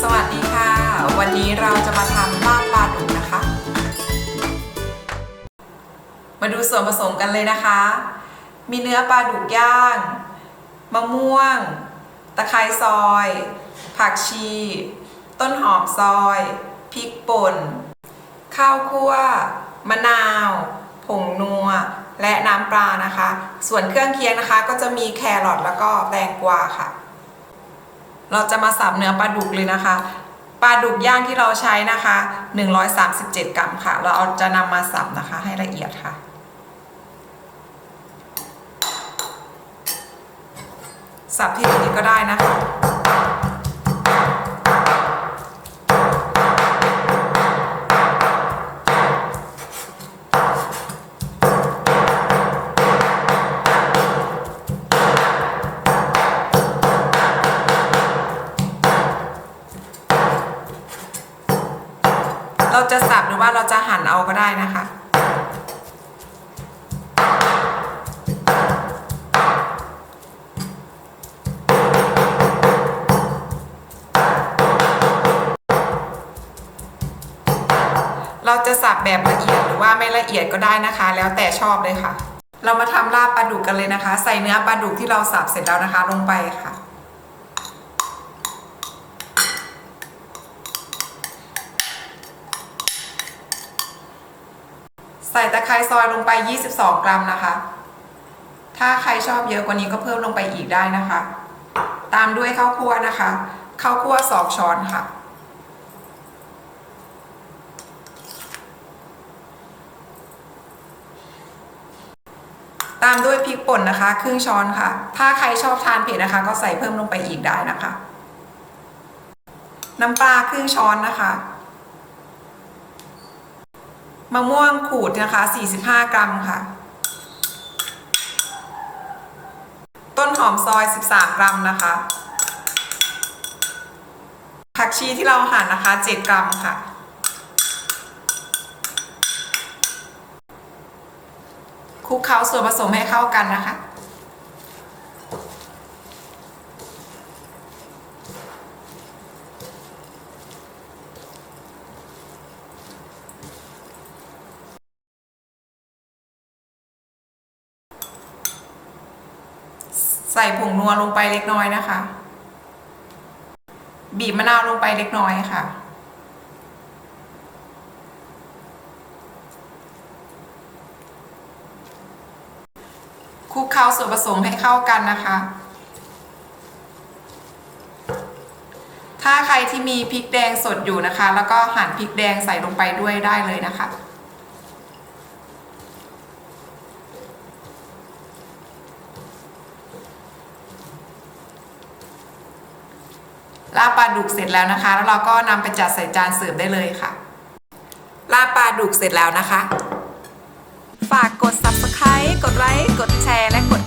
สวัสดีค่ะ วันนี้เราจะมาทำลาบปลาดุกนะคะ มาดูส่วนผสมกันเลยนะคะ มีเนื้อปลาดุกย่าง มะม่วง ตะไคร้ซอย ผักชี ต้นหอมซอย พริกป่น ข้าวคั่ว มะนาว ผงนัว และน้ำปลานะคะ ส่วนเครื่องเคียงนะคะ ก็จะมีแครอทแล้วก็แตงกวาค่ะ เราจะมาสับเนื้อปลาดุกเลยนะคะปลาดุกย่างที่เราใช้นะคะ 137 กรัมค่ะ เราเอาจะนำมาสับนะคะให้ละเอียดค่ะ สับที่อื่นก็ได้นะคะ จะสับหรือว่าเราจะหั่นเอาก็ได้นะคะ เราจะสับแบบละเอียดหรือว่าไม่ละเอียดก็ได้นะคะ แล้วแต่ชอบเลยค่ะ เรามาทำลาบปลาดุกกันเลยนะคะ ใส่เนื้อปลาดุกที่เราสับเสร็จแล้วนะคะ ลงไปค่ะ ใส่ตะไคร้ซอยลงไป 22 กรัมนะคะ ถ้าใครชอบเยอะกว่านี้ก็เพิ่มลงไปอีกได้นะคะ ตามด้วยข้าวคั่วนะคะข้าวคั่ว2ช้อนค่ะ ตามด้วยพริกป่นนะคะ ครึ่งช้อนค่ะ ถ้าใครชอบทานเผ็ดนะคะ ก็ใส่เพิ่มลงไปอีกได้นะคะ น้ำปลาครึ่งช้อนนะคะ มะม่วงขูดนะคะ 45 กรัมค่ะ ต้นหอมซอย 13 กรัมนะคะ ผักชีที่เราหั่นนะคะ 7 กรัมค่ะ คลุกเคล้าส่วนผสมให้เข้ากันนะคะ ใส่ผงนัวลงไปเล็กน้อยนะคะ บีบมะนาวลงไปเล็กน้อยค่ะ คลุกเคล้าส่วนผสมให้เข้ากันนะคะ ถ้าใครที่มีพริกแดงสดอยู่นะคะ แล้วก็หั่นพริกแดงใส่ลงไปด้วยได้เลยนะคะ ลาปลาดุกเสร็จแล้วนะคะ แล้วเราก็นำไปจัดใส่จานเสิร์ฟได้เลยค่ะ ลาปลาดุกเสร็จแล้วนะคะ ฝากกด subscribe กดไลค์ กดแชร์ และกด